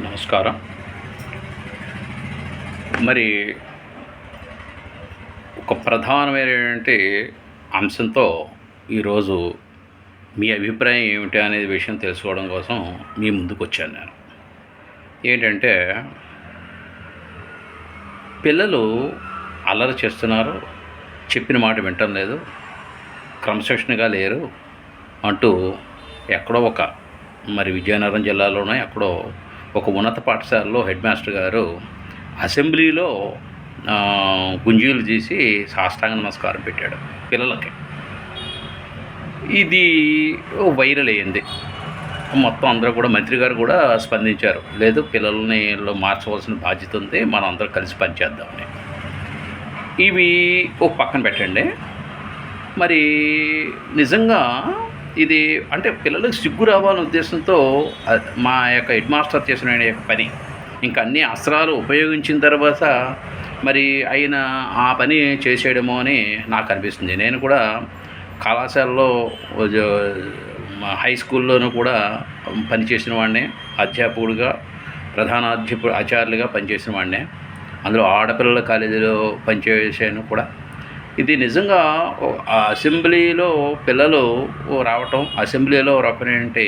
నమస్కారం. మరి ఒక ప్రధానమైనటువంటి అంశంతో ఈరోజు మీ అభిప్రాయం ఏమిటి అనే విషయం తెలుసుకోవడం కోసం మీ ముందుకు వచ్చాను నేను. ఏంటంటే పిల్లలు అల్లరి చేస్తున్నారు చెప్పిన మాట వింటం లేదు క్రమశిక్షణగా లేరు అంటూ ఎక్కడో ఒక మరి విజయనగరం జిల్లాలోనే ఎక్కడో ఒక ఉన్నత పాఠశాలలో హెడ్ మాస్టర్ గారు అసెంబ్లీలో గుంజీలు తీసి సాష్టాంగ నమస్కారం పెట్టాడు పిల్లలకి. ఇది వైరల్ అయ్యింది. మొత్తం అందరూ కూడా మంత్రి గారు కూడా స్పందించారు. లేదు పిల్లల్ని మార్చవలసిన బాధ్యత ఉంది మనం అందరం కలిసి పనిచేద్దామని. ఇవి ఒక పక్కన పెట్టండి. మరి నిజంగా ఇది అంటే పిల్లలకు సిగ్గు రావాలనే ఉద్దేశంతో మా యొక్క హెడ్ మాస్టర్ చేసిన యొక్క పని. ఇంకా అన్ని అస్త్రాలు ఉపయోగించిన తర్వాత మరి ఆయన ఆ పని చేసేయడమో అని నాకు అనిపిస్తుంది. నేను కూడా కళాశాలలో హై స్కూల్లోనూ కూడా పనిచేసిన వాడిని అధ్యాపకుడిగా ప్రధాన అధ్యాప ఆచార్యులుగా పనిచేసిన వాడిని. అందులో ఆడపిల్లల కాలేజీలో పనిచేసాను కూడా. ఇది నిజంగా ఆ అసెంబ్లీలో పిల్లలు రావటం అసెంబ్లీలో రకమైనటువంటి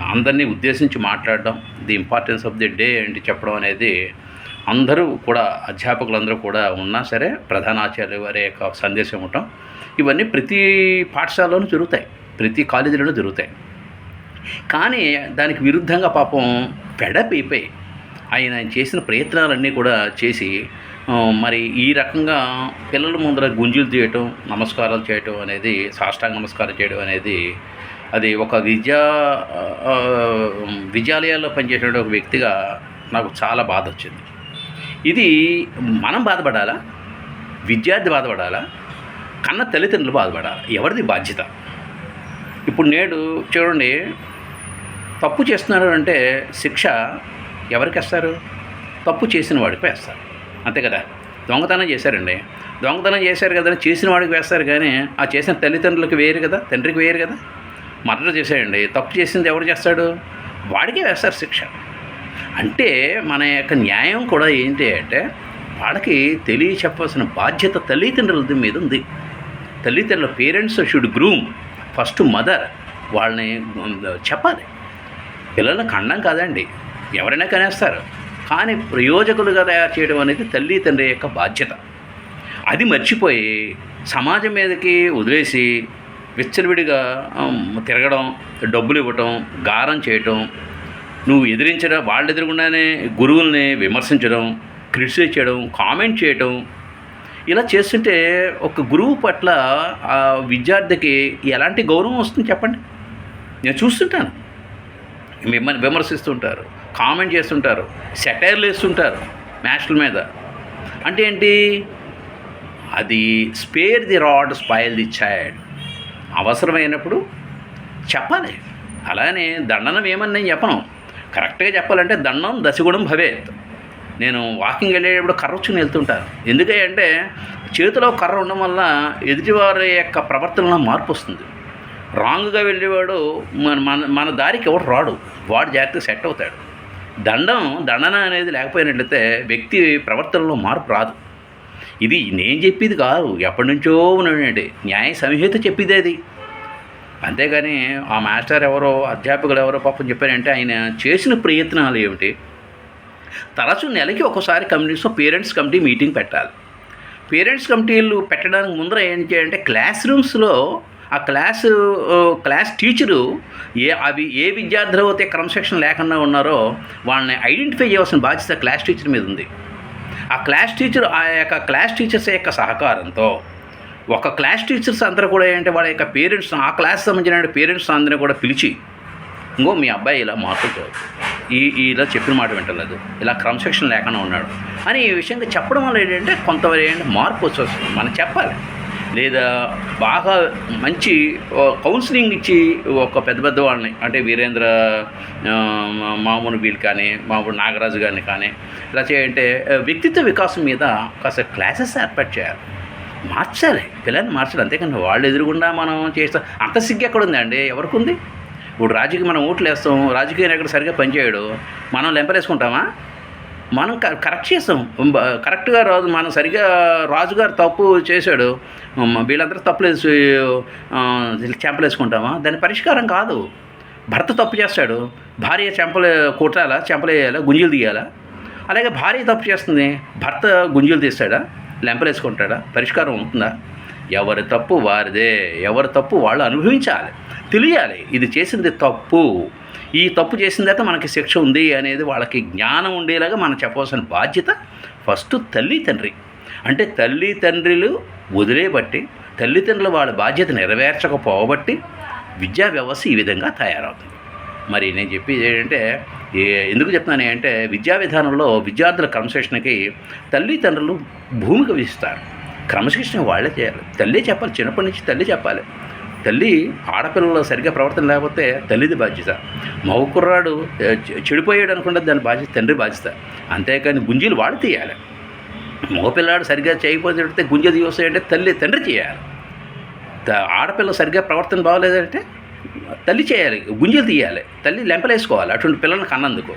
అందరినీ ఉద్దేశించి మాట్లాడడం the importance of the day ఏంటి చెప్పడం అనేది అందరూ కూడా అధ్యాపకులందరూ కూడా ఉన్నా సరే ప్రధానాచార్య వారి యొక్క సందేశం ఇవ్వటం ఇవన్నీ ప్రతి పాఠశాలలోనూ జరుగుతాయి ప్రతి కాలేజీలోనూ జరుగుతాయి. కానీ దానికి విరుద్ధంగా పాపం పెడపైపోయి ఆయన చేసిన ప్రయత్నాలన్నీ కూడా చేసి మరి ఈ రకంగా పిల్లల ముందర గుంజులు తీయటం నమస్కారాలు చేయటం అనేది సాష్టాంగ నమస్కారం చేయడం అనేది అది ఒక విద్యా విద్యాలయాల్లో పనిచేసే ఒక వ్యక్తిగా నాకు చాలా బాధ వచ్చింది. ఇది మనం బాధపడాలా? విద్యార్థి బాధపడాలా? కన్న తల్లిదండ్రులు బాధపడాలి? ఎవరిది బాధ్యత? ఇప్పుడు నేడు చూడండి తప్పు చేస్తున్నారు అంటే శిక్ష ఎవరికి వేస్తారు? తప్పు చేసిన వాడికి వేస్తారు. అంతే కదా? దొంగతనం చేశారండి. దొంగతనం చేశారు కదా అని చేసిన వాడికి వేస్తారు కానీ ఆ చేసిన తల్లిదండ్రులకు వేరు కదా? తండ్రికి వేరు కదా? మర్డర్ చేశాడండి. తప్పు చేసింది ఎవరు చేస్తాడు? వాడికే వేస్తారు శిక్ష. అంటే మన యొక్క న్యాయం కూడా ఏంటి అంటే వాళ్ళకి తెలియ చెప్పాల్సిన బాధ్యత తల్లిదండ్రుల మీద ఉంది. తల్లిదండ్రుల parents should groom. First mother వాళ్ళని చెప్పాలి. పిల్లల్ని కన్నం కాదండి. ఎవరైనా కనేస్తారు. కానీ ప్రయోజకులుగా తయారు చేయడం అనేది తల్లి తండ్రి యొక్క బాధ్యత. అది మర్చిపోయి సమాజం మీదకి వదిలేసి విచ్చలవిడిగా తిరగడం డబ్బులు ఇవ్వటం గారం చేయటం నువ్వు ఎదిరించడం వాళ్ళు ఎదురుగుండానే గురువుల్ని విమర్శించడం క్రిటిసైజ్ చేయడం కామెంట్ చేయటం ఇలా చేస్తుంటే ఒక గురువు పట్ల ఆ విద్యార్థికి ఎలాంటి గౌరవం వస్తుంది చెప్పండి? నేను చూస్తుంటాను. మిమ్మల్ని విమర్శిస్తుంటారు. కామెంట్ చేస్తుంటారు సెటైర్లు వేస్తుంటారు మ్యాచ్ల మీద. అంటే ఏంటి? అది spare the rod spoil the child అవసరమైనప్పుడు చెప్పాలి. అలానే దండనం ఏమని నేను చెప్పను. కరెక్ట్గా చెప్పాలంటే దండం దశగుణం భవేత్. నేను వాకింగ్ వెళ్ళేటప్పుడు కర్ర వచ్చుకుని వెళ్తుంటాను. ఎందుకంటే చేతిలో కర్ర ఉండడం వల్ల ఎదుటివారి యొక్క ప్రవర్తనలో మార్పు వస్తుంది. రాంగ్గా వెళ్ళేవాడు మన మన మన దారికి ఎవడు రాడు. వాడు జాగ్రత్తగా సెట్ అవుతాడు. దండం దండన అనేది లేకపోయినట్లయితే వ్యక్తి ప్రవర్తనలో మార్పు రాదు. ఇది నేను చెప్పేది కాదు ఎప్పటి నుంచో ఉన్నాడండి న్యాయ సంహిత చెప్పేది అది. అంతేగాని ఆ మాస్టర్ ఎవరో అధ్యాపకులు ఎవరో పాపం చెప్పారంటే ఆయన చేసిన ప్రయత్నాలు ఏమిటి? తరచు నెలకి ఒకసారి కమ్యూనిటీస్లో పేరెంట్స్ కమిటీ మీటింగ్ పెట్టాలి. పేరెంట్స్ కమిటీలు పెట్టడానికి ముందర ఏం చేయాలంటే క్లాస్ రూమ్స్లో ఆ క్లాసు క్లాస్ టీచరు ఏ అవి ఏ విద్యార్థులు అయితే క్రమశిక్షణ లేకుండా ఉన్నారో వాళ్ళని ఐడెంటిఫై చేయవలసిన బాధ్యత క్లాస్ టీచర్ మీద ఉంది. ఆ క్లాస్ టీచర్ ఆ యొక్క క్లాస్ టీచర్స్ యొక్క సహకారంతో ఒక క్లాస్ టీచర్స్ అందరూ కూడా ఏంటంటే వాళ్ళ యొక్క పేరెంట్స్ ఆ క్లాస్ సంబంధించిన పేరెంట్స్ అందరినీ కూడా పిలిచి ఇంకో మీ అబ్బాయి ఇలా మార్పుతో ఈ ఈ ఇలా చెప్పిన మాట వింటలేదు. ఇలా క్రమశిక్షణ లేకుండా ఉన్నాడు. అని ఈ విషయంగా చెప్పడం వల్ల ఏంటంటే కొంతవరకు ఏంటంటే మార్పు వచ్చి వస్తుంది మనం చెప్పాలి. లేదా బాగా మంచి కౌన్సిలింగ్ ఇచ్చి ఒక పెద్ద పెద్ద వాళ్ళని అంటే వీరేంద్ర మామూలు వీళ్ళు కానీ మామూలు నాగరాజు గారిని కానీ ఇలా చేయంటే వ్యక్తిత్వ వికాసం మీద కాస్త క్లాసెస్ ఏర్పాటు చేయాలి. మార్చాలి. పిల్లల్ని మార్చాలి. అంతేకాని వాళ్ళు ఎదురుగుండా మనం చేస్తాం అంత సిగ్గు ఎక్కడ ఉందండి ఎవరికి ఉంది ఇప్పుడు రాజకీయ మనం ఓట్లు వేస్తాం రాజకీయ నాయకుడు సరిగ్గా పనిచేయడు మనం లెంపలేసుకుంటామా? మనం క- కరెక్ట్ చేస్తాం కరెక్ట్గా రాదు. మనం సరిగా రాజుగారు తప్పు చేశాడు. వీళ్ళందరూ తప్పులేసి చెంపలేసుకుంటామా దాని పరిష్కారం కాదు. భర్త తప్పు చేస్తాడు. భార్య చెంపలే కొట్టాలా? చెంపలేయాలా వేయాలా? తీయాలా? అలాగే భార్య తప్పు చేస్తుంది. భర్త గుంజులు తీస్తాడా? లెంపలేసుకుంటాడా పరిష్కారం ఉంటుందా? ఎవరి తప్పు వారిదే. ఎవరి తప్పు వాళ్ళు అనుభవించాలి. తెలియాలి. ఇది చేసింది తప్పు. ఈ తప్పు చేసిన తర్వాత మనకి శిక్ష ఉంది అనేది వాళ్ళకి జ్ఞానం ఉండేలాగా మనం చెప్పవలసిన బాధ్యత ఫస్ట్ తల్లి తండ్రి. అంటే తల్లి తండ్రులు వదిలేబట్టి తల్లిదండ్రులు వాళ్ళ బాధ్యత నెరవేర్చకపోబట్టి విద్యా వ్యవస్థ ఈ విధంగా తయారవుతుంది. మరి నేను చెప్పేది ఏంటంటే ఏ- ఎందుకు చెప్తున్నాను అంటే విద్యా విధానంలో విద్యార్థుల క్రమశిక్షణకి తల్లిదండ్రులు భూమిక విధిస్తారు. క్రమశిక్షణ వాళ్ళే చేయాలి. తల్లి చెప్పాలి. చిన్నప్పటి నుంచి తల్లి చెప్పాలి. తల్లి ఆడపిల్లలు సరిగ్గా ప్రవర్తన లేకపోతే తల్లిది బాధ్యత. మగకుర్రాడు చె- చెడిపోయాడు అనుకుంటే దాని బాధ్యత తండ్రి బాధ్యత. అంతేకాని గుంజీలు వాడు తీయాలి. మగపిల్లాడు సరిగ్గా చేయకపోతే గుంజ తీసేయంటే తల్లి తండ్రి చేయాలి. ఆడపిల్ల సరిగ్గా ప్రవర్తన బాగోలేదంటే తల్లి చేయాలి గుంజలు తీయాలి తల్లి లెంపలేసుకోవాలి అటువంటి పిల్లలను కన్నందుకు.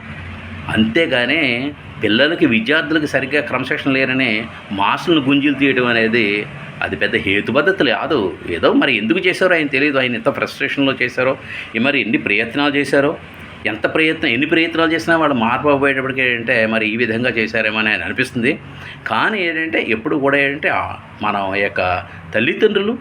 అంతేగానే పిల్లలకి విద్యార్థులకి సరిగ్గా క్రమశిక్షణ లేరని మాసులను గుంజీలు తీయడం అనేది అది పెద్ద హేతుబద్ధత కాదు ఏదో మరి ఎందుకు చేశారో ఆయన తెలియదు ఆయన ఎంత ఫ్రస్ట్రేషన్లో చేశారో మరి ఎన్ని ప్రయత్నాలు చేశారో ఎంత ప్రయత్నం ఎన్ని ప్రయత్నాలు చేసినా వాళ్ళు మార్పు అవ్వేటప్పటికి ఏంటంటే మరి ఈ విధంగా చేశారేమో అని అనిపిస్తుంది. కానీ ఏంటంటే ఎప్పుడు కూడా ఏంటంటే మన యొక్క తల్లిదండ్రులు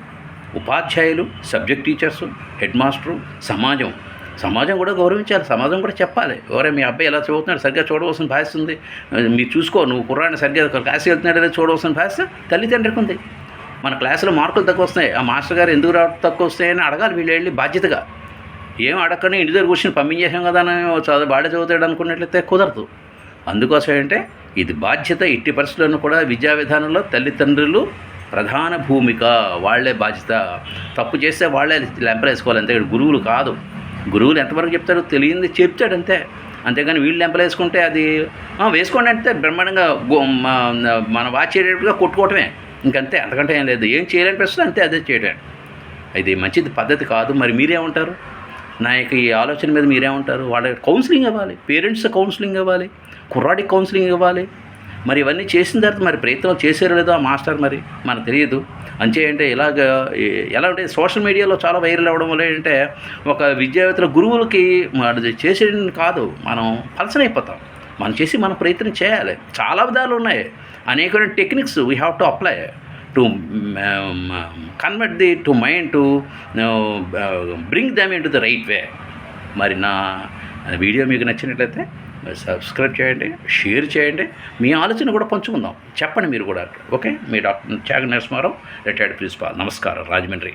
ఉపాధ్యాయులు సబ్జెక్ట్ టీచర్స్ హెడ్ మాస్టరు సమాజం సమాజం కూడా గౌరవించాలి. సమాజం కూడా చెప్పాలి. ఎవరే మీ అబ్బాయి ఎలా చదువుతున్నాడు సరిగ్గా చూడవలసిన భాష ఉంది. మీరు చూసుకో నువ్వు కుర్రాన్ని సరిగ్గా కాశీ వెళ్తున్నాడు లేదా చూడవలసిన భాష తల్లిదండ్రికి ఉంది మన క్లాసులో మార్కులు తక్కువ వస్తున్నాయి. ఆ మాస్టర్ గారు ఎందుకు రా తక్కువ వస్తాయని అడగాలి. వీళ్ళు వెళ్ళి బాధ్యతగా. ఏం అడగకుండా ఇంటి దగ్గర కూర్చొని పంపించేసాం కదా అని చదువు బాగా చదువుతాడు అనుకున్నట్లయితే కుదరదు. అందుకోసం ఏంటంటే ఇది బాధ్యత ఇట్టి పరిస్థితులను కూడా విద్యా విధానంలో తల్లిదండ్రులు ప్రధాన భూమిక. వాళ్ళే బాధ్యత. తప్పు చేస్తే వాళ్ళే లెంపలేసుకోవాలి అంతే గురువులు కాదు. గురువులు ఎంతవరకు చెప్తారో తెలియంది చెప్తాడు అంతే. అంతేగాని వీళ్ళు లెంపలేసుకుంటే అది వేసుకోండి అంటే బ్రహ్మాండంగా మన వాచ్ మన కొట్టుకోవటమే. ఇంకంతే అంతకంటే ఏం లేదు. ఏం చేయాలనిపిస్తుంది అంతే అదే చేయడానికి ఇది మంచిది పద్ధతి కాదు మరి మీరేమంటారు? నా యొక్క ఈ ఆలోచన మీద మీరేమంటారు? వాళ్ళ కౌన్సిలింగ్ ఇవ్వాలి పేరెంట్స్ కౌన్సిలింగ్ ఇవ్వాలి కుర్రాడికి కౌన్సిలింగ్ ఇవ్వాలి మరి ఇవన్నీ చేసిన తర్వాత మరి ప్రయత్నం చేశారో లేదో ఆ మాస్టర్ మరి మనకు తెలియదు. అంటే ఇలాగ ఎలా అంటే సోషల్ మీడియాలో చాలా వైరల్ అవ్వడం వల్ల ఏంటంటే ఒక విద్యావేత్తల గురువులకి చేసేది కాదు. మనం పలసన అయిపోతాం మనం చేసి మన ప్రయత్నం చేయాలి. చాలా విధాలు ఉన్నాయి. అనేకమైన techniques we have to apply to convert the to mind to bring them in to the right way మరి నా వీడియో మీకు నచ్చినట్లయితే సబ్స్క్రైబ్ చేయండి షేర్ చేయండి. మీ ఆలోచన కూడా పంచుకుందాం. చెప్పండి మీరు కూడా. ఓకే? మీ డాక్టర్ త్యాగ నరసింహారావు రిటైర్డ్ ప్రిన్సిపాల్. నమస్కారం. రాజమండ్రి.